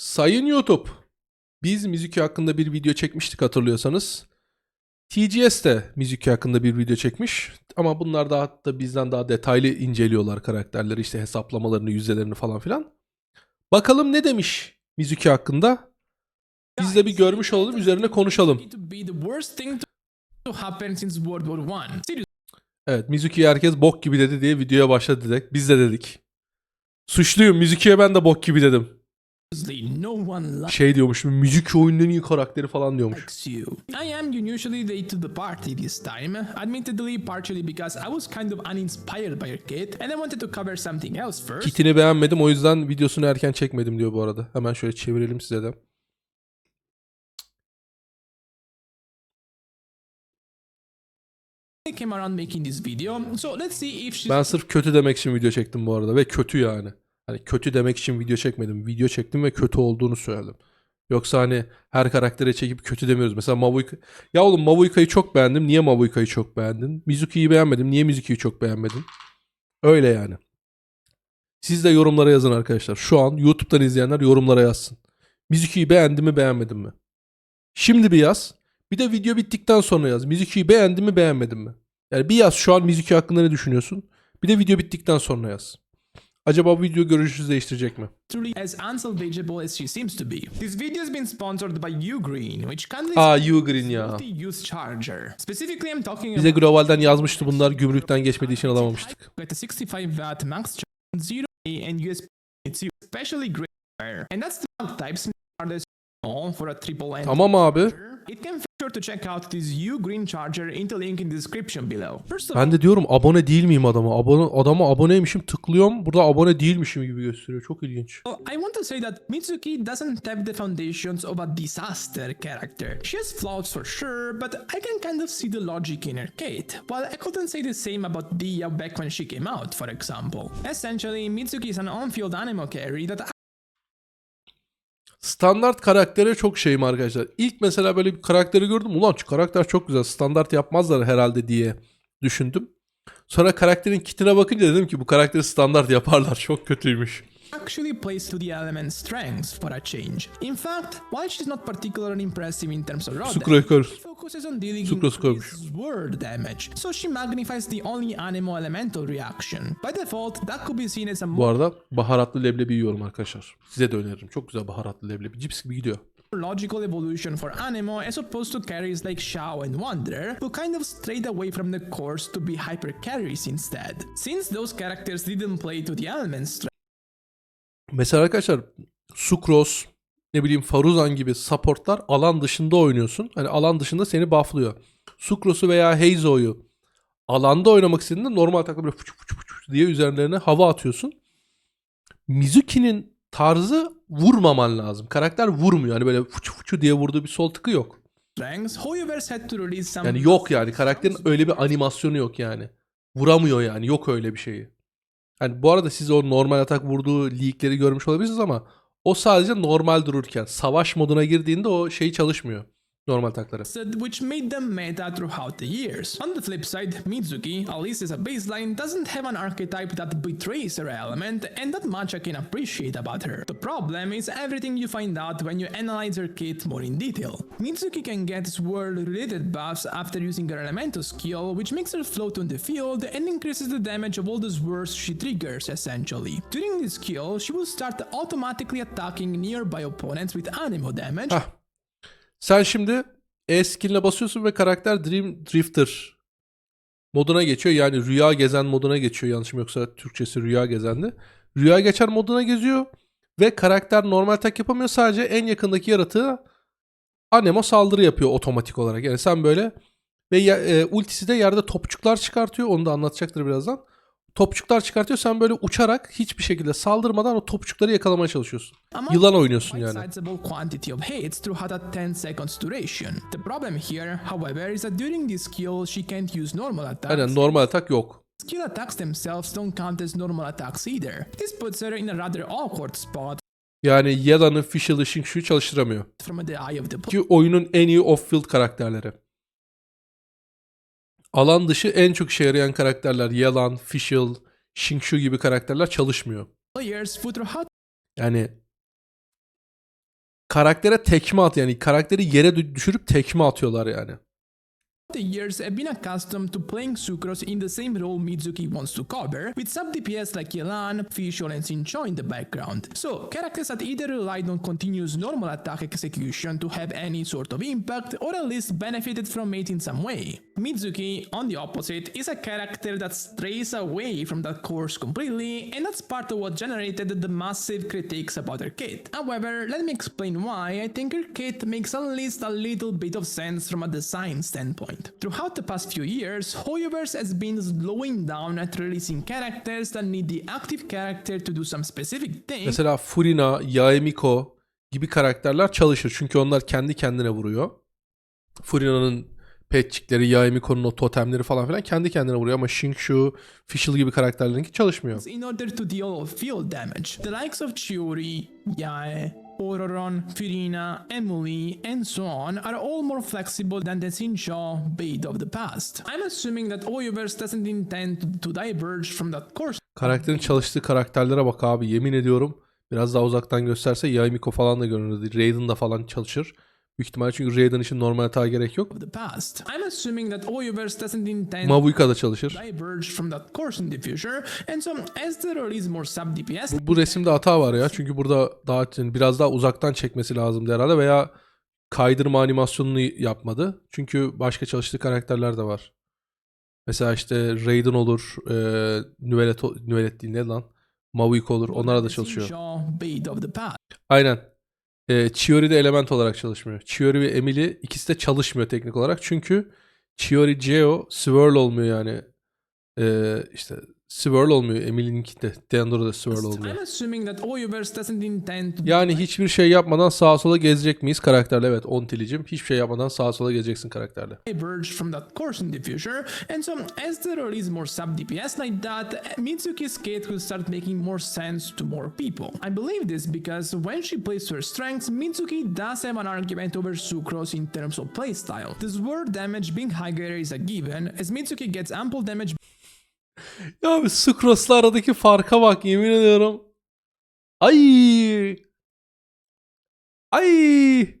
Sayın YouTube, biz Mizuki hakkında bir video çekmiştik hatırlıyorsanız. TGS de Mizuki hakkında bir video çekmiş. Ama bunlar daha da bizden daha detaylı inceliyorlar karakterleri, işte hesaplamalarını, yüzdelerini falan filan. Bakalım ne demiş Mizuki hakkında? Biz de bir görmüş olalım, üzerine konuşalım. Evet, Mizuki'ye herkes bok gibi dedi diye videoya başladı dedik. Biz de dedik. Suçluyum, Mizuki'ye ben de bok gibi dedim. Seriously, no one Şey diyormuş, Mizuki oyunun en iyi karakteri falan diyormuş. I am unusually late to the party this time, admittedly partially because I was kind of uninspired by your kit and I wanted to cover something else first. Kitini beğenmedim o yüzden videosunu erken çekmedim diyor bu arada. Hemen şöyle çevirelim size de. Came around making this video, so let's see if she's Ben sırf kötü demek için video çektim bu arada ve kötü yani. Hani kötü demek için video çekmedim. Video çektim ve kötü olduğunu söyledim. Yoksa hani her karaktere çekip kötü demiyoruz. Mesela Mavuika... Ya oğlum Mavuika'yı çok beğendim. Niye Mavuika'yı çok beğendin? Mizuki'yi beğenmedim. Niye Mizuki'yi çok beğenmedin? Öyle yani. Siz de yorumlara yazın arkadaşlar. Şu an YouTube'dan izleyenler yorumlara yazsın. Mizuki'yi beğendin mi beğenmedin mi? Şimdi bir yaz. Bir de video bittikten sonra yaz. Mizuki'yi beğendin mi beğenmedin mi? Yani bir yaz şu an Mizuki hakkında ne düşünüyorsun? Bir de video bittikten sonra yaz. Acaba bu video görüşünüzü değiştirecek mi? as unsalvageable as she seems to be. This video has been sponsored by Ugreen, which kindly Aa Ugreen ya. multi-use charger. Specifically, I'm talking Bize globalden yazmıştı bunlar gümrükten geçmediği için alamamıştık. Get a 65 watt max charge, zero A and USB it's especially great. And that's the types are for a triple N. Tamam abi. It can feature to check out this U green charger link in the description below. First of Ben de diyorum abone değil miyim adama? Abone, adama aboneymişim tıklıyorum. Burada abone değilmişim gibi gösteriyor. Çok ilginç. all, I want to say that Mitsuki doesn't have the foundations of a disaster character. She has flaws for sure, but I can kind of see the logic in her Kate. While I couldn't say the same about Dia back when she came out, for example. Essentially, Mitsuki is an on-field animo carry that Standart karaktere çok şeyim arkadaşlar. İlk mesela böyle bir karakteri gördüm. Ulan şu karakter çok güzel. Standart yapmazlar herhalde diye düşündüm. Sonra karakterin kitine bakınca dedim ki bu karakteri standart yaparlar. Çok kötüymüş. Actually plays to the element's strengths for a change. In fact, while she's not particularly impressive in terms of raw damage, she focuses on dealing Sucrose koymuş. word damage, so she magnifies the only animo elemental reaction. By default, that could be seen as a Bu arada baharatlı leblebi yiyorum arkadaşlar. Size de öneririm. Çok güzel baharatlı leblebi. Cips gibi gidiyor. logical evolution for animo as opposed to carries like Shao and Wanderer, who kind of strayed away from the course to be hyper carries instead. Since those characters didn't play to the element's Mesela arkadaşlar Sucrose, ne bileyim Faruzan gibi supportlar alan dışında oynuyorsun. Hani alan dışında seni bufflıyor. Sucrose'u veya Heizo'yu alanda oynamak istediğinde normal takla böyle fıçı fıçı fıçı diye üzerlerine hava atıyorsun. Mizuki'nin tarzı vurmaman lazım. Karakter vurmuyor. Hani böyle fıçı fıçı diye vurduğu bir sol tıkı yok. Yani yok yani. Karakterin öyle bir animasyonu yok yani. Vuramıyor yani. Yok öyle bir şeyi. Hani bu arada siz o normal atak vurduğu leakleri görmüş olabilirsiniz ama o sadece normal dururken. Savaş moduna girdiğinde o şey çalışmıyor. Normal atakları. said, which made them meta throughout the years. On the flip side, Mitsuki, at least as a baseline, doesn't have an archetype that betrays her element, and that much I can appreciate about her. The problem is everything you find out when you analyze her kit more in detail. Mitsuki can get sword-related buffs after using her elemental skill, which makes her float on the field and increases the damage of all the swords she triggers, essentially. During this skill, she will start automatically attacking nearby opponents with animo damage, Hah. Sen şimdi E skill'ine basıyorsun ve karakter Dream Drifter moduna geçiyor. Yani rüya gezen moduna geçiyor. Yanlışım yoksa Türkçesi rüya gezendi. Rüya geçer moduna geziyor ve karakter normal atak yapamıyor. Sadece en yakındaki yaratığı Anemo saldırı yapıyor otomatik olarak. Yani sen böyle ve ya- e, ultisi de yerde topçuklar çıkartıyor. Onu da anlatacaktır birazdan. Topçuklar çıkartıyor. Sen böyle uçarak hiçbir şekilde saldırmadan o topçukları yakalamaya çalışıyorsun. Among Yılan oynuyorsun yani. quantity of hits throughout a 10 seconds duration. The problem here, however, is that during this skill she can't use normal attacks. Aynen normal atak yok. Skill attacks themselves don't count as normal attacks either. This puts her in a rather awkward spot Yani Yela'nın Fischl Ishing Shu'yu çalıştıramıyor. from the eye of the Ki oyunun en iyi off-field karakterleri. Alan dışı en çok işe yarayan karakterler Yelan, Fischl, Shingshu gibi karakterler çalışmıyor. Yani karaktere tekme at yani karakteri yere dü- düşürüp tekme atıyorlar yani. The years I've been accustomed to playing Sucrose in the same role Mizuki wants to cover, with sub DPS like Yelan, Fischl, and Sincho in the background. So, characters that either relied on continuous normal attack execution to have any sort of impact, or at least benefited from it in some way. Mizuki, on the opposite, is a character that strays away from that course completely, and that's part of what generated the massive critiques about her kit. However, let me explain why I think her kit makes at least a little bit of sense from a design standpoint. Throughout the past few years, Hoyoverse has been slowing down at releasing characters that need the active character to do some specific thing Mesela Furina, Yaemiko gibi karakterler çalışır. Çünkü onlar kendi kendine vuruyor. Furina'nın petçikleri, Yaemiko'nun o totemleri falan filan kendi kendine vuruyor ama Shinshu, Fischl gibi karakterlerinki çalışmıyor. in order to deal field damage. The likes of Chiori, Yae, Ororon, Furina, Emily, and so on are all more flexible than the Sincho bait of the past. I'm assuming that Hoyoverse doesn't intend to diverge from that course Karakterin çalıştığı karakterlere bak abi yemin ediyorum. Biraz daha uzaktan gösterse Yaemiko falan da görünür. Raiden da falan çalışır. Büyük ihtimalle çünkü Raiden için normal hata gerek yok. of the past. I'm assuming that Hoyoverse doesn't intend Mavuika da çalışır. Bu, bu resimde hata var ya. Çünkü burada daha biraz daha uzaktan çekmesi lazımdı herhalde veya kaydırma animasyonunu yapmadı. Çünkü başka çalıştığı karakterler de var. Mesela işte Raiden olur, e, Nüvelet, Nüvelet değil ne lan? Mavuika olur. Onlara da çalışıyor. Aynen. E, Chiori de element olarak çalışmıyor. Chiori ve Emily ikisi de çalışmıyor teknik olarak. Çünkü Chiori Geo swirl olmuyor yani. E, işte swirl olmuyor. Emily'ninki de. Deandora da swirl olmuyor. I'm assuming that Hoyoverse doesn't intend to Yani hiçbir şey yapmadan sağa sola gezecek miyiz karakterle? Evet Ontilicim. Hiçbir şey yapmadan sağa sola gezeceksin karakterle. diverge from that course in the future, and so as they release more sub DPS like that, Mitsuki's kit will start making more sense to more people. I believe this because when she plays her strengths, Mitsuki does have an argument over Sucrose in terms of playstyle. The sword damage being higher is a given, as Mitsuki gets ample damage Ya abi Sucrose'la aradaki farka bak yemin ediyorum. Ay. Ay.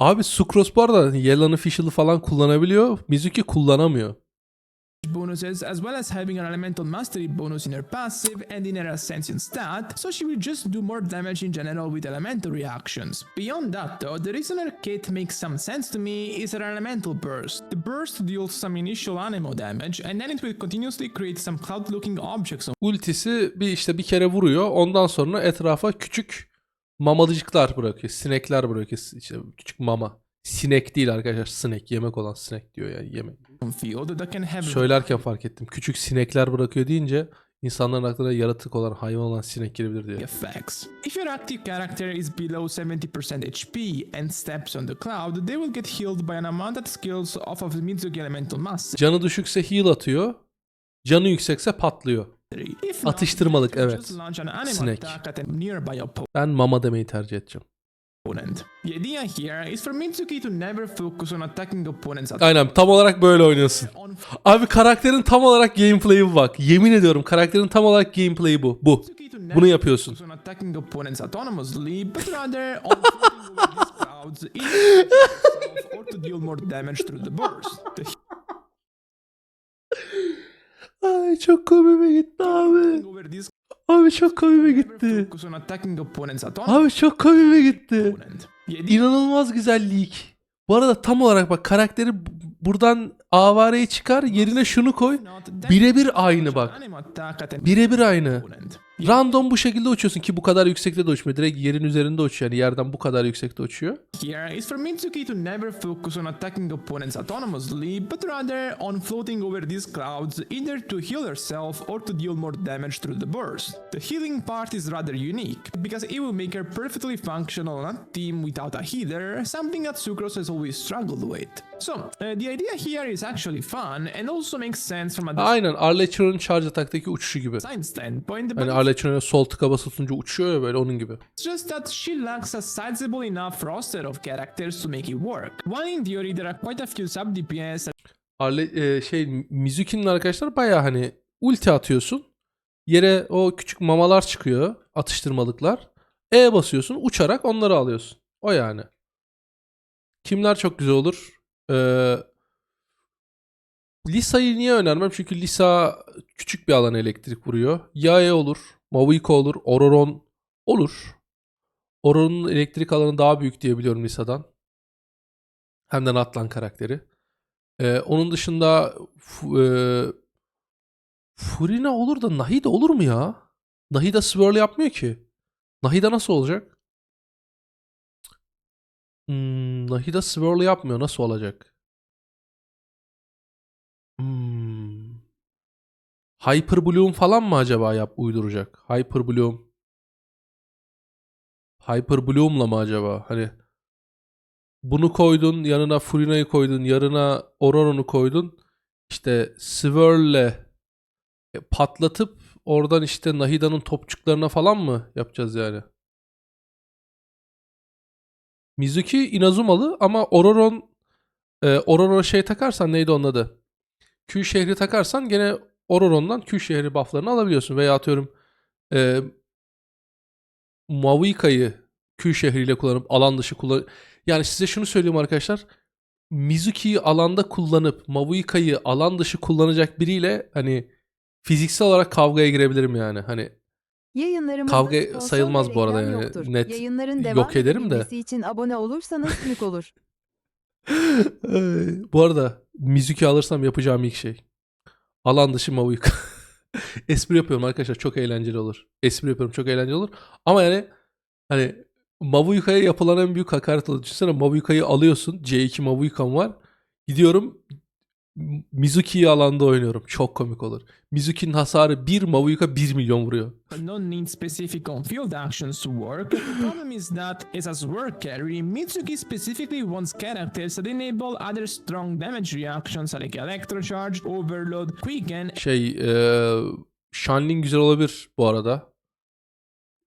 Abi Sucrose bu arada Yellow'ını Fischl'ı falan kullanabiliyor. Mizuki kullanamıyor. Bonuses, as well as having an elemental mastery bonus in her passive and in her ascension stat, so she will just do more damage in general with elemental reactions. Beyond that though, the reason her kit makes some sense to me is her elemental burst. The burst deals some initial anemo damage, and then it will continuously create some cloud-looking objects on Ultisi bir işte bir kere vuruyor. Ondan sonra etrafa küçük mamalıcıklar bırakıyor. Sinekler bırakıyor. İşte küçük mama. Sinek değil arkadaşlar. Sinek. Yemek olan sinek diyor yani yemek. Söylerken fark ettim. Küçük sinekler bırakıyor deyince insanların aklına yaratık olan hayvan olan sinek girebilir diye. effects. If your active character is below 70% HP and steps on the cloud, they will get healed by an amount that scales off of Mitsuki elemental mastery. Canı düşükse heal atıyor. Canı yüksekse patlıyor. Atıştırmalık evet. nearby Ben mama demeyi tercih edeceğim. Opponent. The idea here is for Mitsuki to never focus on attacking opponents at Aynen tam olarak böyle oynuyorsun. Abi karakterin tam olarak gameplay'i bu bak. Yemin ediyorum karakterin tam olarak gameplay'i bu. Bu. Bunu yapıyorsun. Ay çok komime gitti abi. Abi çok komime gitti. Abi çok komime gitti. İnanılmaz güzellik. Bu arada tam olarak bak karakteri buradan avareyi çıkar yerine şunu koy. Birebir aynı bak. Birebir aynı. Random bu şekilde uçuyorsun ki bu kadar yüksekte de uçmuyor. Direkt yerin üzerinde uçuyor. Yani yerden bu kadar yüksekte uçuyor. Here is for Mitsuki to never focus on attacking opponents autonomously, but rather on floating over these clouds either to heal herself or to deal more damage through the burst. The healing part is rather unique, because it will make her perfectly functional on a team without a healer, something that Sucrose has always struggled with. So, uh, the idea here is actually fun and also makes sense from a Aynen Arlecho'nun Charge Attack'taki uçuşu gibi. design standpoint, but Hani Arlecho'ya sol tıka basılı uçuyor ya böyle onun gibi. It's just that she lacks a sizable enough roster of characters to make it work. While in theory there are quite a few sub DPS Arle, e, şey Mizuki'nin arkadaşlar baya hani ulti atıyorsun. Yere o küçük mamalar çıkıyor. Atıştırmalıklar. E basıyorsun uçarak onları alıyorsun. O yani. Kimler çok güzel olur? Ee, Lisa'yı niye önermem? Çünkü Lisa küçük bir alana elektrik vuruyor. Yae olur. Mavuiko olur. Ororon olur. Ororon'un elektrik alanı daha büyük diye biliyorum Lisa'dan. Hem de Natlan karakteri. Ee, onun dışında e, Furina olur da Nahida olur mu ya? Nahida swirl yapmıyor ki. Nahida nasıl olacak? Hmm, Nahida swirl yapmıyor. Nasıl olacak? Hyper Bloom falan mı acaba yap uyduracak? Hyper Bloom. Hyper Bloom'la mı acaba? Hani bunu koydun, yanına Furina'yı koydun, yanına Ororon'u koydun. İşte Swirl'le e, patlatıp oradan işte Nahida'nın topçuklarına falan mı yapacağız yani? Mizuki Inazumalı ama Ororon e, Ororon'a şey takarsan neydi onun adı? Q şehri takarsan gene Ororon'dan Q şehri bufflarını alabiliyorsun. Veya atıyorum e, Mavuika'yı Q şehriyle kullanıp alan dışı kullan... Yani size şunu söyleyeyim arkadaşlar. Mizuki'yi alanda kullanıp Mavuika'yı alan dışı kullanacak biriyle hani fiziksel olarak kavgaya girebilirim yani. Hani Yayınlarımızda Kavga sayılmaz bu arada yani. yoktur. Net Yayınların yok devam ederim de. için abone olursanız mük olur. Bu arada Mizuki alırsam yapacağım ilk şey. Alan dışı Mavuika. Espri yapıyorum arkadaşlar. Çok eğlenceli olur. Espri yapıyorum. Çok eğlenceli olur. Ama yani hani Mavuika'ya yapılan en büyük hakaret olur. Düşünsene Mavuika'yı alıyorsun. C2 Mavuika'm var. Gidiyorum Mizuki'yi alanda oynuyorum. Çok komik olur. Mizuki'nin hasarı 1 Mavuika 1 milyon vuruyor. don't need specific on-field actions to work. The problem is that, as a work carry, Mitsuki specifically wants characters that enable other strong damage reactions like Electrocharge, Overload, Quicken, Şey eee Shanlin güzel olabilir bu arada.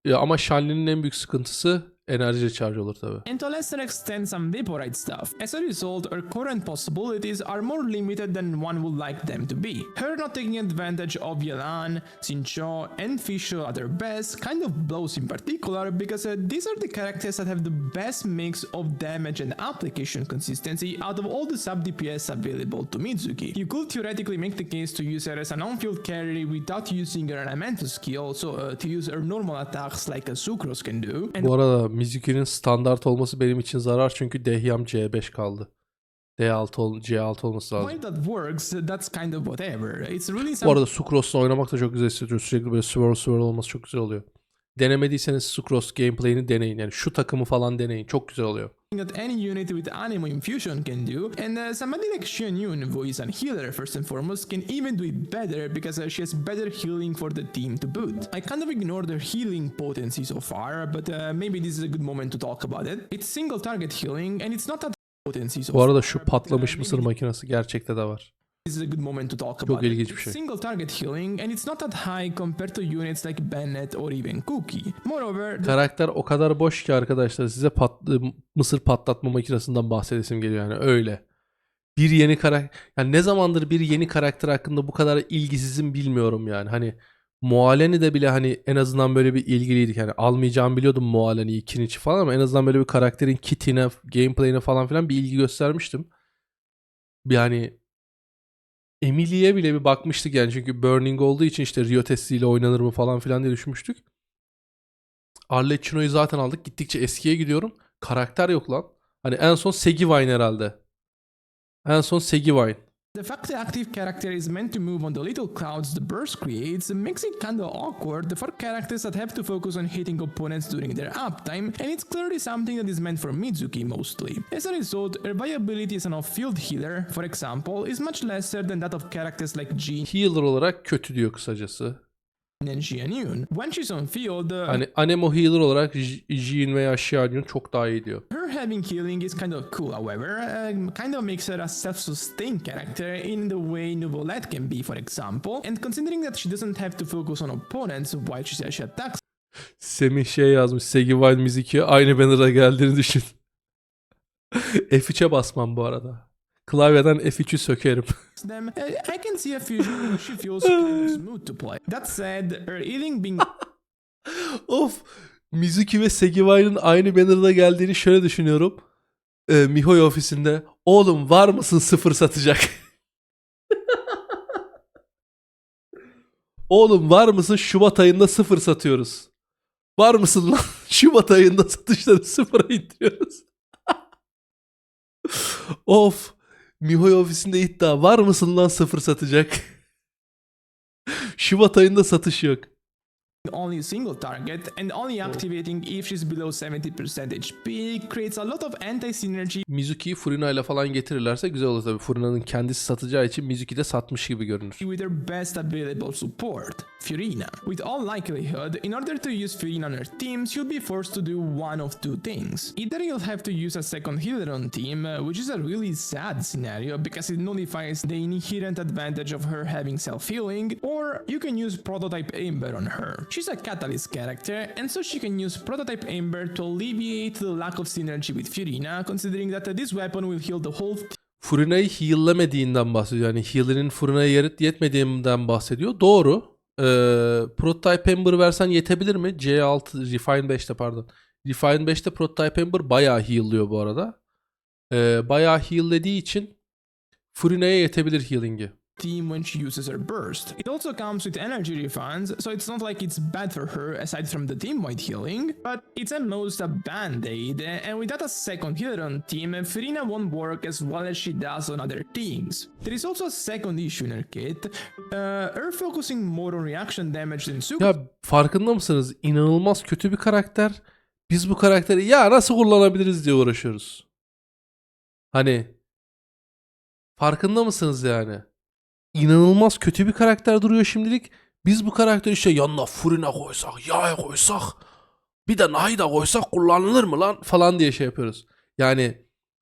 Ya ama Shanlin'in en büyük sıkıntısı enerji charge olur tabii. and to a lesser extent some Vaporite stuff. As a result, her current possibilities are more limited than one would like them to be. Her not taking advantage of Yelan, Shincho, and Fischl at their best kind of blows in particular because uh, these are the characters that have the best mix of damage and application consistency out of all the sub DPS available to Mitsuki. You could theoretically make the case to use her as an on-field carry without using her elemental skill, so uh, to use her normal attacks like a Sucrose can do, and Bu arada Mizuki'nin standart olması benim için zarar çünkü Dehyam C5 kaldı. D6 ol C6 olması lazım. That works, that's kind of whatever. It's really Bu arada Sucrose'la oynamak da çok güzel hissediyor. Sürekli böyle swirl swirl olması çok güzel oluyor. Denemediyseniz Sucrose gameplay'ini deneyin. Yani şu takımı falan deneyin. Çok güzel oluyor. that any unit with Animo Infusion can do, and uh, somebody like Xianyun, who is a healer first and foremost, can even do it better because uh, she has better healing for the team to boot. I kind of ignored her healing potency so far, but uh, maybe this is a good moment to talk about it. It's single target healing, and it's not that potency so Bu arada şu uh, patlamış mısır makinesi gerçekte de var. This is a good moment to talk Çok about it. ilginç bir şey. single target healing, and it's not that high compared to units like Bennett or even Cookie. Moreover, Karakter o kadar boş ki arkadaşlar size pat, mısır patlatma makinesinden bahsedesim geliyor yani öyle. Bir yeni karakter yani ne zamandır bir yeni karakter hakkında bu kadar ilgisizim bilmiyorum yani. Hani Mualeni de bile hani en azından böyle bir ilgiliydik. Yani almayacağımı biliyordum Mualeni'yi, Kinich'i falan ama en azından böyle bir karakterin kitine, gameplay'ine falan filan bir ilgi göstermiştim. Hani Emily'ye bile bir bakmıştık yani çünkü Burning olduğu için işte Rio testiyle oynanır mı falan filan diye düşünmüştük. Arlecchino'yu zaten aldık. Gittikçe eskiye gidiyorum. Karakter yok lan. Hani en son Segivine herhalde. En son Segivine. The fact the active character is meant to move on the little clouds the burst creates makes it kinda awkward for characters that have to focus on hitting opponents during their uptime, and it's clearly something that is meant for Mizuki mostly. As a result, her viability as an off-field healer, for example, is much lesser than that of characters like Jin Healer olarak kötü diyor kısacası. And Xianyun. When she's on field, uh, Hani Anemo Healer olarak J- Jin veya Xianyun çok daha iyi diyor. Her having healing is kind of cool, however, uh, kind of makes her a self-sustained character in the way Nouvelette can be, for example, and considering that she doesn't have to focus on opponents while she, she attacks Semih şey yazmış. Segivine Miziki aynı banner'a geldiğini düşün. F3'e basmam bu arada. Klavyeden F3'ü sökerim. them, uh, I can see a fusion where she feels kind of smooth to play. That said, her healing being of Mizuki ve Segiwai'nin aynı banner'da geldiğini şöyle düşünüyorum. Ee, Mihoy ofisinde. Oğlum var mısın sıfır satacak? Oğlum var mısın Şubat ayında sıfır satıyoruz. Var mısın lan? Şubat ayında satışları sıfıra indiriyoruz. of. Mihoy ofisinde iddia. Var mısın lan sıfır satacak? Şubat ayında satış yok. Only a single target and only activating if she's below 70% HP creates a lot of anti-synergy Mizuki'yi Furina ile falan getirirlerse güzel olur tabii. Furina'nın kendisi satacağı için Mizuki de satmış gibi görünür. with her best available support, Furina. With all likelihood, in order to use Furina on her team, she'll be forced to do one of two things. Either you'll have to use a second healer on team, uh, which is a really sad scenario because it nullifies the inherent advantage of her having self-healing, or you can use Prototype Amber on her. She's a catalyst character, and so she can use Prototype Amber to alleviate the lack of synergy with Furina, considering that this weapon will heal the whole Furina'yı heal'lemediğinden bahsediyor. Yani healer'in Furina'ya yet- yetmediğinden bahsediyor. Doğru. Ee, Prototype Ember versen yetebilir mi? C6, Refine 5'te pardon. Refine 5'te Prototype Ember bayağı heal'lıyor bu arada. Ee, bayağı heal'lediği için Furina'ya yetebilir healing'i. Team when she uses her burst. It also comes with energy refunds, so it's not like it's bad for her aside from the team-wide healing, but it's at most a band-aid, and without a second healer on team, Firina won't work as well as she does on other teams. There is also a second issue in her kit, uh, her focusing more on reaction damage than Suko Ya farkında mısınız? İnanılmaz kötü bir karakter. Biz bu karakteri ya nasıl kullanabiliriz diye uğraşıyoruz. Hani farkında mısınız yani? İnanılmaz kötü bir karakter duruyor şimdilik. Biz bu karakteri işte yanına Furina koysak, Ya'ya koysak, bir de Nahi da koysak kullanılır mı lan falan diye şey yapıyoruz. Yani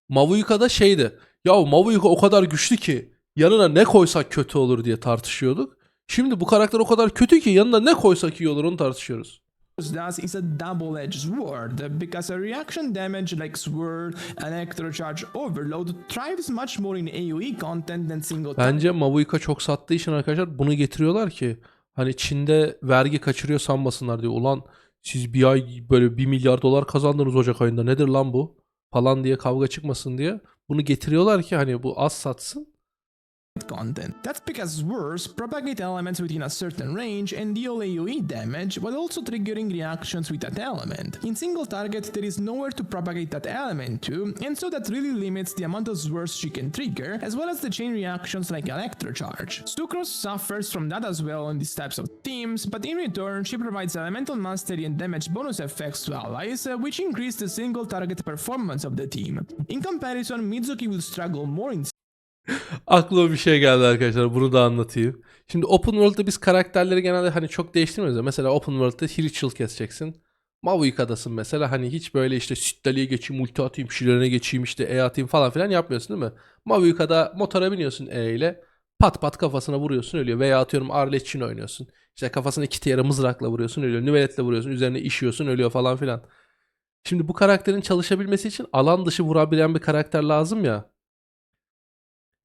Mavuyuka'da şeydi. Ya Mavuyuka o kadar güçlü ki yanına ne koysak kötü olur diye tartışıyorduk. Şimdi bu karakter o kadar kötü ki yanına ne koysak iyi olur onu tartışıyoruz. Does is a double-edged sword, because a reaction damage like Sword Electrocharge Overload thrives much more in AoE content than single Bence Mavuyuka çok sattığı için arkadaşlar bunu getiriyorlar ki hani Çin'de vergi kaçırıyor sanmasınlar diyor. Ulan siz bir ay böyle 1 milyar dolar kazandınız Ocak ayında nedir lan bu? Falan diye kavga çıkmasın diye. Bunu getiriyorlar ki hani bu az satsın. Content. That's because swords propagate elements within a certain range and deal AoE damage while also triggering reactions with that element. In single target, there is nowhere to propagate that element to, and so that really limits the amount of swords she can trigger, as well as the chain reactions like Electrocharge. Sucrose suffers from that as well on these types of teams, but in return, she provides elemental mastery and damage bonus effects to allies, uh, which increase the single target performance of the team. In comparison, Mizuki will struggle more in Aklıma bir şey geldi arkadaşlar. Bunu da anlatayım. Şimdi Open World'da biz karakterleri genelde hani çok değiştirmiyoruz ya. Mesela Open World'da Hirichil keseceksin. Mavuyuka'dasın mesela hani hiç böyle işte Sittali'ye geçeyim, ulti atayım, Shiren'e geçeyim işte E atayım falan filan yapmıyorsun değil mi? Mavuyuka'da motora biniyorsun E ile pat pat kafasına vuruyorsun ölüyor. Veya atıyorum Arlecchino oynuyorsun. İşte kafasına iki tiyara mızrakla vuruyorsun ölüyor. Nüveletle vuruyorsun üzerine işiyorsun ölüyor falan filan. Şimdi bu karakterin çalışabilmesi için alan dışı vurabilen bir karakter lazım ya.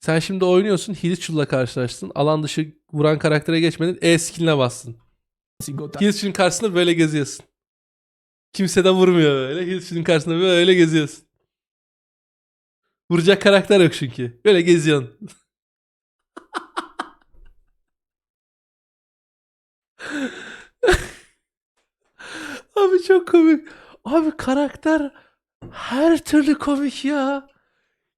Sen şimdi oynuyorsun Hilichur'la karşılaştın. Alan dışı vuran karaktere geçmedin. E skill'ine bastın. single Hilichur'un karşısında böyle geziyorsun. Kimse de vurmuyor böyle. Hilichur'un karşısında böyle geziyorsun. Vuracak karakter yok çünkü. Böyle geziyorsun. Abi çok komik. Abi karakter her türlü komik ya.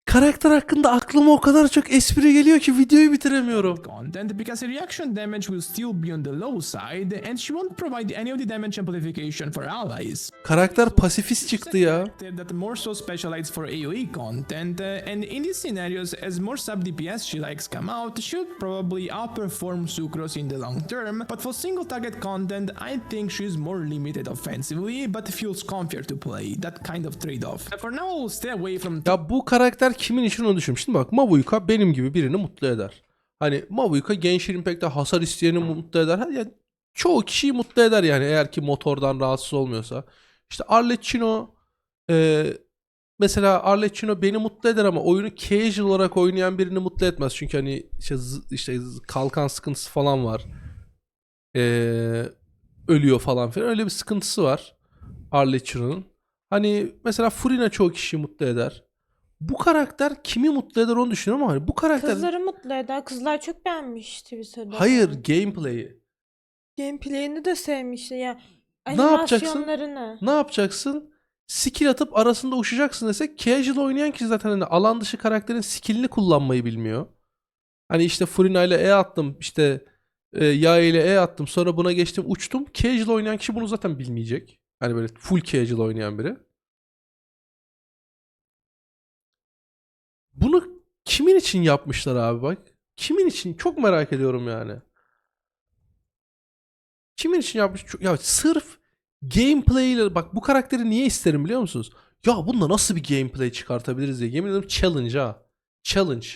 Karakter hakkında aklıma o kadar çok espri geliyor ki videoyu bitiremiyorum. content because reaction damage will still be on the low side and she won't provide any of the damage amplification for allies. Karakter pasifist çıktı ya. That more so specialized for AoE content, uh, and in these scenarios, as more sub DPS she likes come out, she'll probably outperform Sucrose in the long term. But for single target content, I think she's more limited offensively, but feels comfier to play. That kind of trade-off. For now, I'll stay away from Ya bu karakter kimin için onu düşünüyorum. Şimdi bak Mavuyuka benim gibi birini mutlu eder. Hani Mavuyuka Genshin Impact'te hasar isteyeni mutlu eder. Yani çoğu kişiyi mutlu eder yani eğer ki motordan rahatsız olmuyorsa. İşte Arlecchino e, mesela Arlecchino beni mutlu eder ama oyunu casual olarak oynayan birini mutlu etmez. Çünkü hani işte, işte kalkan sıkıntısı falan var. E, ölüyor falan filan öyle bir sıkıntısı var. Arlecchio'nun. Hani mesela Furina çoğu kişiyi mutlu eder. Bu karakter kimi mutlu eder onu düşünüyorum ama hani bu karakter Kızları mutlu eder. Kızlar çok beğenmişti bir hayır gameplay'i. Gameplay'ini de sevmişti ya. Ne yapacaksın? Ne yapacaksın? Skill atıp arasında uçacaksın desek casual oynayan kişi zaten hani alan dışı karakterin skillini kullanmayı bilmiyor. Hani işte Furina ile E attım işte e, yağ ile E attım sonra buna geçtim uçtum. Casual oynayan kişi bunu zaten bilmeyecek. Hani böyle full casual oynayan biri. Bunu kimin için yapmışlar abi bak? Kimin için? Çok merak ediyorum yani. Kimin için yapmış? Ya sırf gameplay ile bak bu karakteri niye isterim biliyor musunuz? Ya bunda nasıl bir gameplay çıkartabiliriz diye. Yemin ederim challenge ha. Challenge.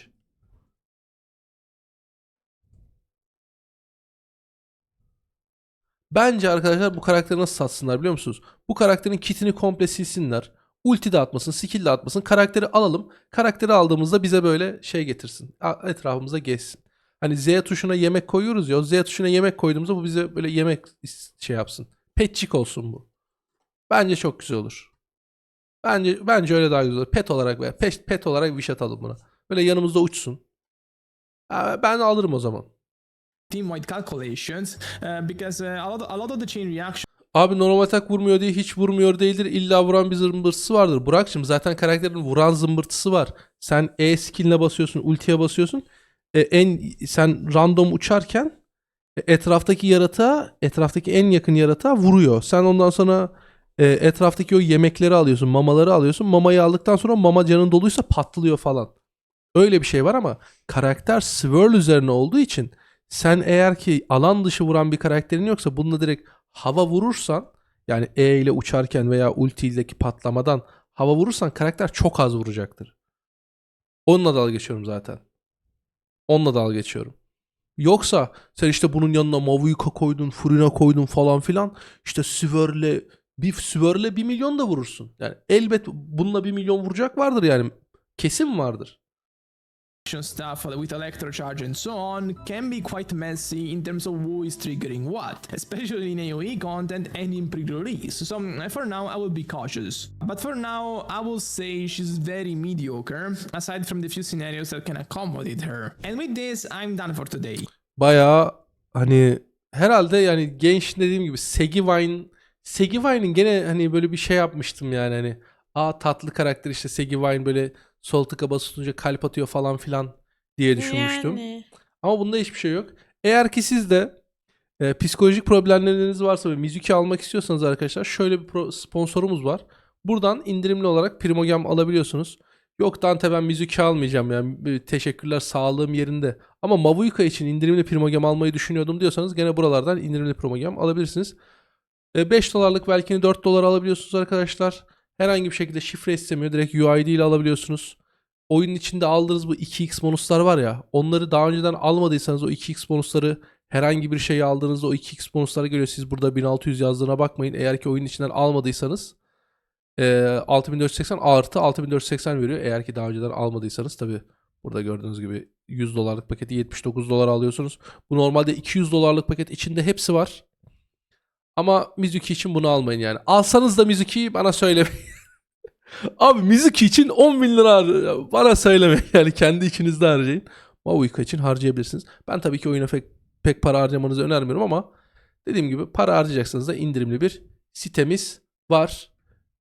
Bence arkadaşlar bu karakteri nasıl satsınlar biliyor musunuz? Bu karakterin kitini komple silsinler. Ulti de atmasın, skill de atmasın. Karakteri alalım. Karakteri aldığımızda bize böyle şey getirsin. Etrafımıza gezsin. Hani Z tuşuna yemek koyuyoruz ya. Z tuşuna yemek koyduğumuzda bu bize böyle yemek şey yapsın. Petçik olsun bu. Bence çok güzel olur. Bence bence öyle daha güzel olur. Pet olarak veya pet, pet olarak şey atalım buna. Böyle yanımızda uçsun. Ha, Ben alırım o zaman. team-wide calculations uh, because uh, a, lot, a lot of the chain reaction Abi normal atak vurmuyor diye hiç vurmuyor değildir. İlla vuran bir zımbırtısı vardır. Burak'cığım zaten karakterin vuran zımbırtısı var. Sen E skill'ine basıyorsun, ultiye basıyorsun. E, en sen random uçarken e, etraftaki yaratığa, etraftaki en yakın yaratığa vuruyor. Sen ondan sonra e, etraftaki o yemekleri alıyorsun, mamaları alıyorsun. Mamayı aldıktan sonra mama canın doluysa patlıyor falan. Öyle bir şey var ama karakter swirl üzerine olduğu için sen eğer ki alan dışı vuran bir karakterin yoksa bununla direkt hava vurursan yani E ile uçarken veya ulti ileki patlamadan hava vurursan karakter çok az vuracaktır. Onunla dalga geçiyorum zaten. Onunla dalga geçiyorum. Yoksa sen işte bunun yanına Mavuika koydun, Furina koydun falan filan. İşte Swirl'le bir Swirl'le 1 milyon da vurursun. Yani elbet bununla 1 milyon vuracak vardır yani. Kesin vardır. Stuff with electro charge and so on can be quite messy in terms of who is triggering what, especially in AoE content and in pre-release. So uh, for now, I will be cautious. But for now, I will say she's very mediocre, aside from the few scenarios that can accommodate her. And with this, I'm done for today. Bayağı hani herhalde yani genç dediğim gibi Segivine Segivine'in gene hani böyle bir şey yapmıştım yani hani aa tatlı karakter işte Segivine böyle sol tıka basınca kalp atıyor falan filan diye düşünmüştüm. Yani. Ama bunda hiçbir şey yok. Eğer ki siz de e, psikolojik problemleriniz varsa ve Mizuki almak istiyorsanız arkadaşlar şöyle bir sponsorumuz var. Buradan indirimli olarak Primogem alabiliyorsunuz. Yok Dante ben Mizuki almayacağım yani teşekkürler sağlığım yerinde. Ama Mavuika için indirimli Primogem almayı düşünüyordum diyorsanız gene buralardan indirimli Primogem alabilirsiniz. E, 5 dolarlık belki 4 dolar alabiliyorsunuz arkadaşlar. Herhangi bir şekilde şifre istemiyor. Direkt UID ile alabiliyorsunuz. Oyunun içinde aldığınız bu 2x bonuslar var ya. Onları daha önceden almadıysanız o 2x bonusları herhangi bir şeyi aldığınızda o 2x bonuslara geliyor. Siz burada 1600 yazdığına bakmayın. Eğer ki oyunun içinden almadıysanız e, 6480 artı 6480 veriyor. Eğer ki daha önceden almadıysanız tabi burada gördüğünüz gibi 100 dolarlık paketi 79 dolar alıyorsunuz. Bu normalde 200 dolarlık paket içinde hepsi var. Ama Mizuki için bunu almayın yani. Alsanız da Mizuki'yi bana söylemeyin. Abi Mizuki için 10 bin lira bana söylemeyin. Yani kendi içinizde harcayın. Mavuika için harcayabilirsiniz. Ben tabii ki oyuna pek, pek para harcamanızı önermiyorum ama dediğim gibi para harcayacaksanız da indirimli bir sitemiz var.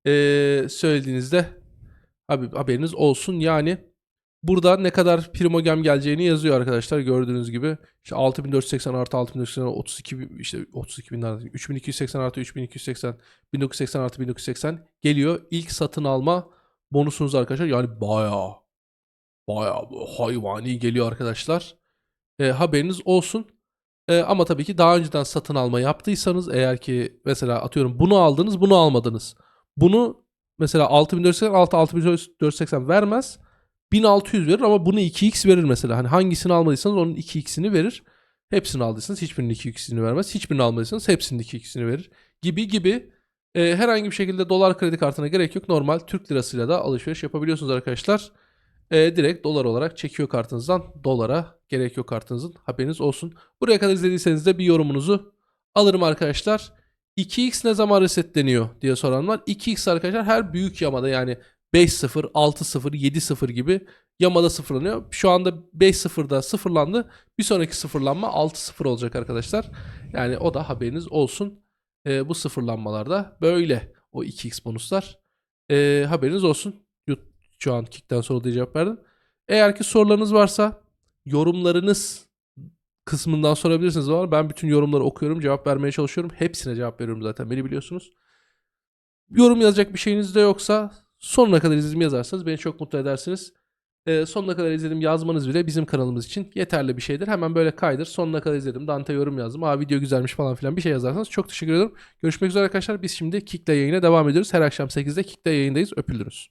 Ee, söylediğinizde abi haberiniz olsun. Yani burada ne kadar primogem geleceğini yazıyor arkadaşlar gördüğünüz gibi. İşte 6480 artı 6480 32 bin- işte 32 bin lira 3280 artı 3280 1980 artı 1980 geliyor. İlk satın alma bonusunuz arkadaşlar. Yani bayağı bu hayvani geliyor arkadaşlar. E, haberiniz olsun. E, ama tabii ki daha önceden satın alma yaptıysanız eğer ki mesela atıyorum bunu aldınız bunu almadınız. Bunu mesela 6480 altı 6480 vermez. 1600 verir ama bunu 2x verir mesela. Hani hangisini almadıysanız onun 2x'ini verir. Hepsini aldıysanız hiçbirinin 2x'ini vermez. Hiçbirini almadıysanız hepsinin 2x'ini verir. Gibi gibi. E, herhangi bir şekilde dolar kredi kartına gerek yok. Normal Türk lirasıyla da alışveriş yapabiliyorsunuz arkadaşlar. E, direkt dolar olarak çekiyor kartınızdan. Dolara gerek yok kartınızın. Haberiniz olsun. Buraya kadar izlediyseniz de bir yorumunuzu alırım arkadaşlar. 2x ne zaman resetleniyor diye soran var. 2x arkadaşlar her büyük yamada yani 5-0, 6-0, 7-0 gibi yamada sıfırlanıyor. Şu anda 5-0'da sıfırlandı. Bir sonraki sıfırlanma 6-0 olacak arkadaşlar. Yani o da haberiniz olsun. Ee, bu sıfırlanmalarda böyle o 2x bonuslar. Ee, haberiniz olsun. Şu an kickten sonra diye cevap verdim. Eğer ki sorularınız varsa yorumlarınız kısmından sorabilirsiniz var. Ben bütün yorumları okuyorum, cevap vermeye çalışıyorum. Hepsine cevap veriyorum zaten. Beni biliyorsunuz. Yorum yazacak bir şeyiniz de yoksa sonuna kadar izledim yazarsanız beni çok mutlu edersiniz. Ee, sonuna kadar izledim yazmanız bile bizim kanalımız için yeterli bir şeydir. Hemen böyle kaydır. Sonuna kadar izledim. Dante yorum yazdım. Aa video güzelmiş falan filan bir şey yazarsanız çok teşekkür ederim. Görüşmek üzere arkadaşlar. Biz şimdi Kick'le yayına devam ediyoruz. Her akşam 8'de Kick'le yayındayız. Öpüldünüz.